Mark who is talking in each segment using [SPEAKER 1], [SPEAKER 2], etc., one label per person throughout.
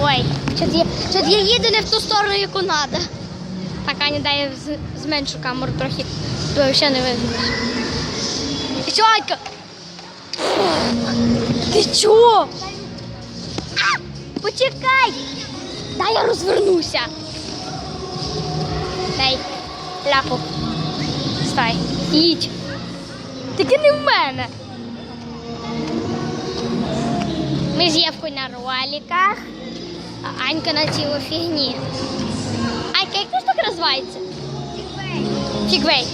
[SPEAKER 1] Ой, чот я, їду не в ту сторону, яку треба. Так, Аня, дай я зменшу камеру трохи, бо взагалі не видно. Чого, Анька? Ти чого? Почекай! Дай я розвернуся. Дай, ляпу. Стай, їдь. Тільки не в мене. Ми з Євкою на роликах, а Анька на цілу фігні. Анька, як ти ж так називається? Фігвей.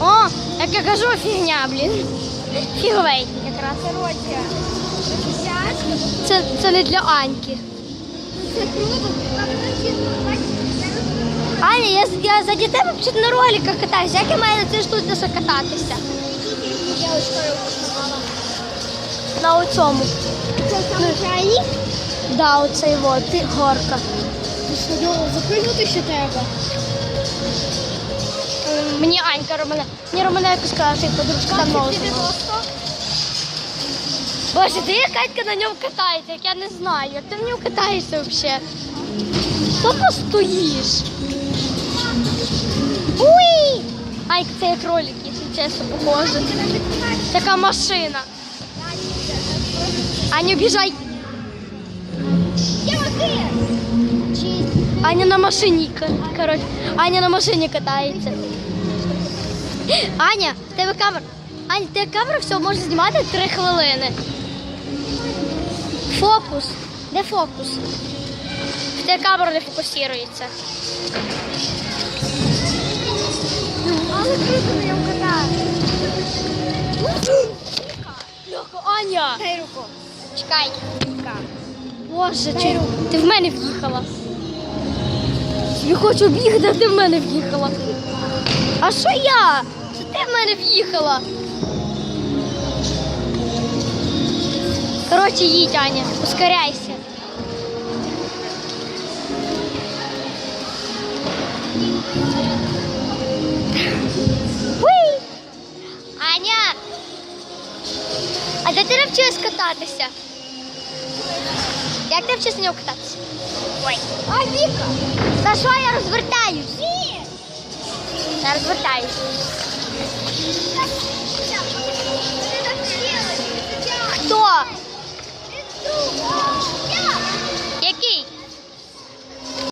[SPEAKER 1] О, як я кажу, фігня, блін. Фігвей. Якраз.
[SPEAKER 2] Десятка,
[SPEAKER 1] Це, це не для Аньки.
[SPEAKER 2] це круто,
[SPEAKER 1] Аня, я, я за дітей взагалі на роликах катаюся. Як я маю на цій штуці кататися?
[SPEAKER 2] я.
[SPEAKER 1] На оцьому.
[SPEAKER 2] Це саме крайній?
[SPEAKER 1] Да, оцей вот, ти- горка.
[SPEAKER 2] Його ще треба?
[SPEAKER 1] Мені Анька Романа. Мені Романа якось сказала, що їх подружка там ногу. Боже, ти як Анька на ньому катається, як я не знаю. Як ти в ньому катаєшся взагалі? Що ти стоїш? Уй! Айк, це як ролик, якщо чесно, похоже. Така машина. Аню, біжай. Аня на машині, коротше, Аня на машині катається. Аня, в тебе камера. Аня, тебе камера все може знімати 3 хвилини. Фокус. Де фокус? В тебе камера не фокусується.
[SPEAKER 2] Але круто на ньому.
[SPEAKER 1] Льоха, Аня!
[SPEAKER 2] Дай руку.
[SPEAKER 1] Чекай. Боже, чи... ти в мене в'їхала. Я хочу об'їхати, а ти в мене в'їхала. А що я? Це ти в мене в'їхала. Коротше, їдь, Аня, ускоряйся. Уй! А де ти навчилась кататися? Як ти вчишся на нього кататися? Ой.
[SPEAKER 2] А, Віка!
[SPEAKER 1] Та що я розвертаюсь?
[SPEAKER 2] Ні!
[SPEAKER 1] Я розвертаюсь.